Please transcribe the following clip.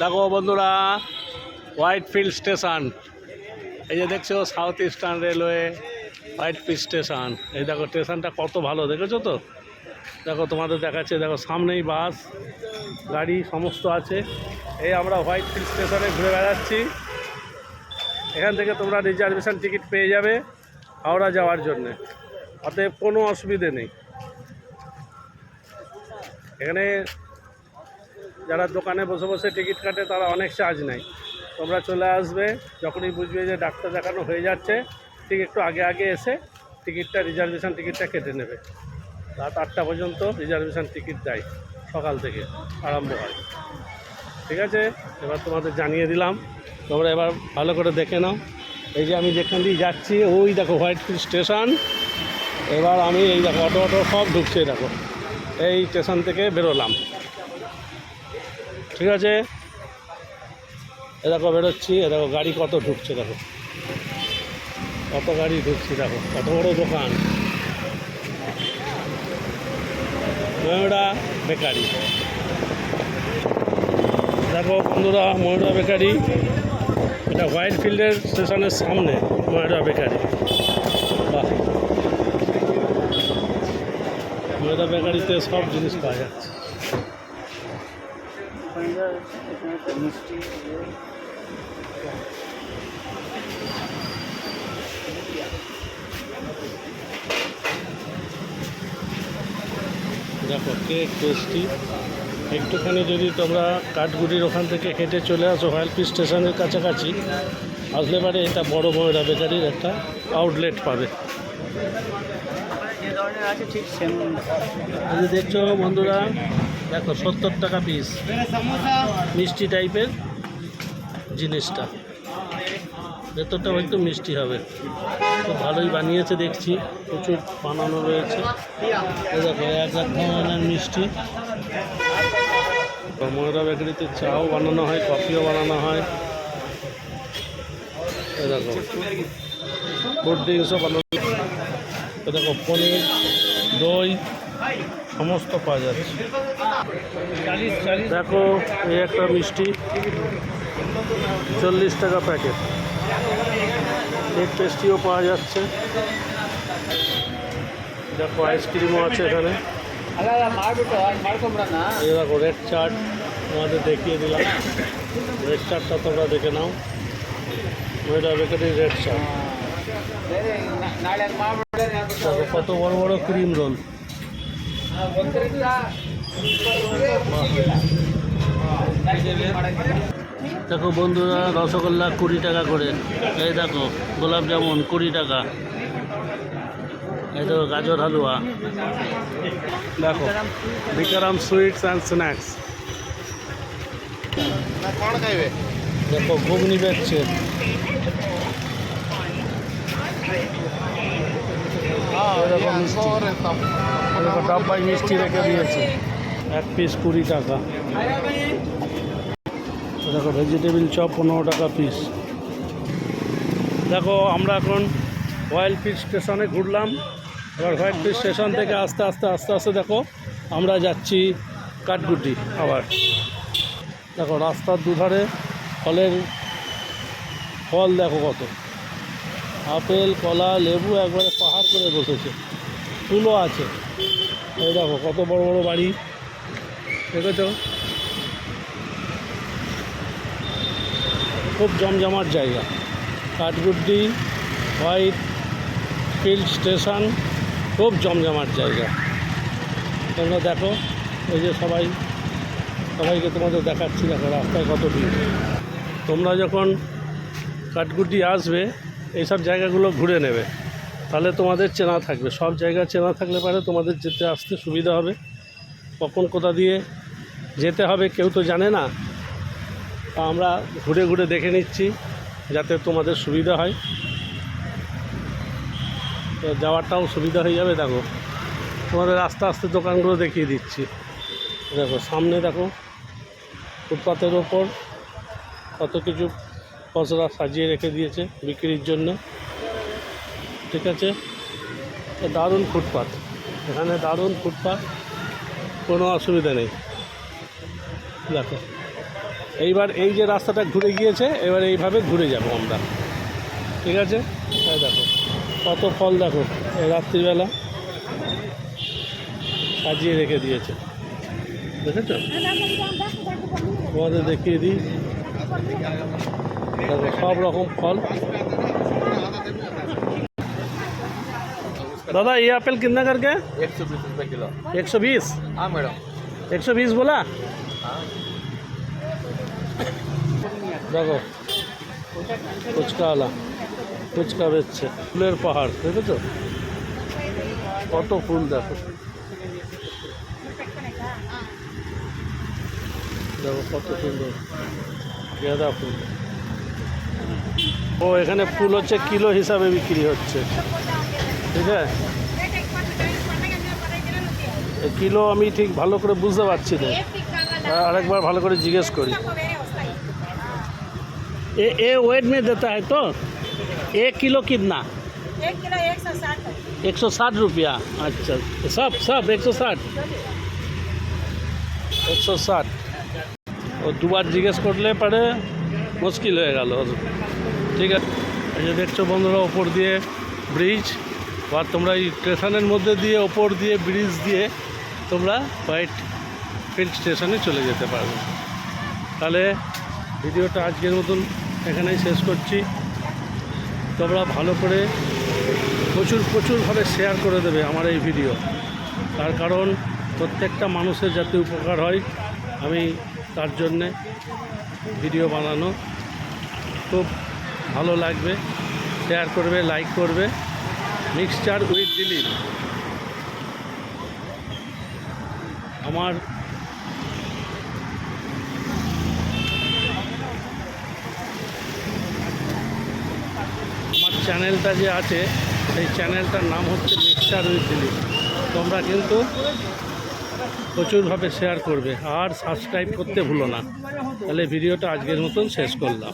দেখো বন্ধুরা white field station এই যে দেখছ south eastern railway Whitefield station এই দেখো স্টেশনটা কত ভালো, দেখেছ তো? দেখো, তোমাদের দেখাচ্ছে, দেখো, সামনেই বাস, গাড়ি, সমস্ত আছে। এই আমরা হোয়াইট ফিল্ড স্টেশনে ঘুরে বেড়াচ্ছি। এখান থেকে তোমরা রিজার্ভেশন টিকিট পেয়ে যাবে হাওড়া যাওয়ার জন্যে। অতএব কোনো অসুবিধে নেই। এখানে যারা দোকানে বসে বসে টিকিট কাটে তারা অনেক চার্জ নেয়। তোমরা চলে আসবে, যখনই বুঝবে যে ডাক্তার দেখানো হয়ে যাচ্ছে, ঠিক একটু আগে আগে এসে টিকিটটা, রিজার্ভেশন টিকিটটা কেটে নেবে। রাত আটটা পর্যন্ত রিজার্ভেশন টিকিট দেয়, সকাল থেকে আরম্ভ হয়। ঠিক আছে? এবার তোমাদের জানিয়ে দিলাম। তোমরা এবার ভালো করে দেখে নাও। এই যে আমি যেখান দিয়ে যাচ্ছি, ওই দেখো হোয়াইট স্টেশন। এবার আমি এই দেখো অটো অটো সব ঢুকছে দেখো। এই স্টেশন থেকে বেরোলাম। ঠিক আছে? এ দেখো বেরোচ্ছি, এ দেখো গাড়ি কত ঢুকছে, দেখো। কত গাড়ি ঢুকছে, দেখো, কত বড় দোকান। ময়ূরা বেকারি। দেখো বন্ধুরা, ময়ূরা বেকারি। এটা হোয়াইট ফিল্ডের স্টেশনের সামনে, ময়ূরা বেকারি। বাহ। ময়ূরা বেকারিতে সব জিনিস পাওয়া যাচ্ছে। দেখো কেক পেস্ট্রি একটুখানি যদি তোমরা কাঠগুড়ির ওখান থেকে হেঁটে চলে আসো হয়ালপি স্টেশনের কাছাকাছি আসলে পারে এটা বড় ময়রা বেকারির একটা আউটলেট পাবে। দেখছ বন্ধুরা, দেখো সত্তর টাকা পিস মিষ্টি টাইপের জিনিসটা। ভেতরটা হয়তো মিষ্টি হবে। খুব ভালোই বানিয়েছে, দেখছি। প্রচুর বানানো রয়েছে। দেখো, এক এক ধরনের মিষ্টি। তো ময়রা বেকারিতে চাও বানানো হয়, কফিও বানানো হয়। দেখো ভর্তি সব আলু দেখো পনির দই সমস্ত পাওয়া যাচ্ছে দেখো এই একটা মিষ্টি, চল্লিশ টাকা প্যাকেট। এগ পেস্ট্রিও পাওয়া যাচ্ছে। দেখো আইসক্রিমও আছে এখানে। দেখো রেড চাট তোমাদের দেখিয়ে দিলাম। রেড চাটটা তোমরা দেখে নাও। ওইটা বেকারি রেড চার্ট ಬೇರೆ ನಾ- ನಾಳೆ ಹಂಗೆ ಮಾಡ್ಬಿಟ್ರೆ দেখো কত বড় বড় ক্রিম রোল ಗೊತ್ತಿರಲಿಲ್ಲ দেখো বন্ধুরা রসগোল্লা কুড়ি টাকা করে এই দেখো গোলাপ জামুন কুড়ি টাকা এই দেখো গাজর হালুয়া দেখো বিকারাম সুইটস অ্যান্ড স্ন্যাক্স দেখো ঘুগনি বেচছে এরকম মিষ্টি। এরকম মিষ্টি রেখে দিয়েছে। এক পিস কুড়ি টাকা। দেখো ভেজিটেবিল চপ পনেরো টাকা পিস দেখো, আমরা এখন রয়্যাল ফিড স্টেশনে ঘুরলাম। এবার হোয়াইট ফিড স্টেশন থেকে আস্তে আস্তে আস্তে আস্তে দেখো, আমরা যাচ্ছি কাঠগুটি আবার। দেখো, রাস্তার দুধারে ফলের ফল দেখো কত। আপেল, কলা, লেবু একবারে পাহাড় করে বসেছে। ফুলও আছে। এই দেখো, কত বড় বড় বাড়ি। দেখেছ? খুব জমজমাট জায়গা। কাঠগুড্ডি, হোয়াইট ফিল্ড স্টেশন, খুব জমজমাট জায়গা। তোমরা দেখো, এই যে সবাই, সবাইকে তোমাদের দেখাচ্ছি, দেখো রাস্তায় কত ভিড়। তোমরা যখন কাঠগুড্ডি আসবে এইসব জায়গাগুলো ঘুরে নেবে। তাহলে তোমাদের চেনা থাকবে। সব জায়গা চেনা থাকলে পারে তোমাদের যেতে আসতে সুবিধা হবে। কখন, কোথা দিয়ে যেতে হবে কেউ তো জানে না। তা আমরা ঘুরে ঘুরে দেখে নিচ্ছি, যাতে তোমাদের সুবিধা হয়। তো সুবিধা হয়ে যাবে, দেখো। তোমাদের আস্তে আস্তে দোকানগুলো দেখিয়ে দিচ্ছি। দেখো, সামনে দেখো, ফুটপাতের ওপর কত কিছু পসরা সাজিয়ে রেখে দিয়েছে বিক্রির জন্য। ঠিক আছে? দারুণ ফুটপাত। এখানে দারুণ ফুটপাত, কোনো অসুবিধা নেই। দেখো, এইবার এই যে রাস্তাটা ঘুরে গিয়েছে, এবার এইভাবে ঘুরে যাব আমরা। ঠিক আছে? এই দেখো, কত ফল দেখো রাত্রিবেলা সাজিয়ে রেখে দিয়েছে। দেখেছ? তোমাদের দেখিয়ে দিই। সব রকম ফল दादा ये एप्पल कितना करके एक सौ बीस रुपये किलो एक सौ बीस हाँ मैडम एक सौ बीस बोला हाँ দেখো ফুচকাওয়ালা ফুচকা বেচছে ফুলের পাহাড় দেখেছো কত ফুল দেখো দেখো কত সুন্দর গাঁদা ফুল ও এখানে ফুল হচ্ছে কিলো হিসাবে বিক্রি হচ্ছে ঠিক আছে এই কিলো আমি ঠিক ভালো করে বুঝতে পারছি না আরেকবার ভালো করে জিজ্ঞেস করি ए ए वेट में देता है तो एक किलो कितना एक किलो एक सौ साठ है एक सौ साठ रुपया अच्छा सब सब एक सौ साठ এক শো ষাট ও দুবার জিজ্ঞেস করলে পারে মুশকিল হয়ে গেল ওর। ঠিক আছে। এই যে দেখছ বন্ধুরা, ওপর দিয়ে ব্রিজ বা তোমরা এই স্টেশনের মধ্যে দিয়ে, ওপর দিয়ে ব্রিজ দিয়ে তোমরা হোয়াইট ফিল্ড স্টেশনে চলে যেতে পারবে। তাহলে ভিডিওটা আজকের মতন এখানেই শেষ করছি। তোমরা ভালো করে প্রচুর, প্রচুরভাবে শেয়ার করে দেবে আমার এই ভিডিও তার কারণ প্রত্যেকটা মানুষের যাতে উপকার হয়, আমি তার জন্যে ভিডিও বানানো। খুব ভালো লাগবে শেয়ার করবে লাইক করবে। মিক্সচার উইথ দিলীপ আমার আমার চ্যানেলটা যে আছে, সেই চ্যানেলটার নাম হচ্ছে মিক্সচার উইথ দিলীপ তোমরা কিন্তু প্রচুরভাবে শেয়ার করবে, আর সাবস্ক্রাইব করতে ভুলো না। তাহলে ভিডিওটা আজকের মতন শেষ করলাম।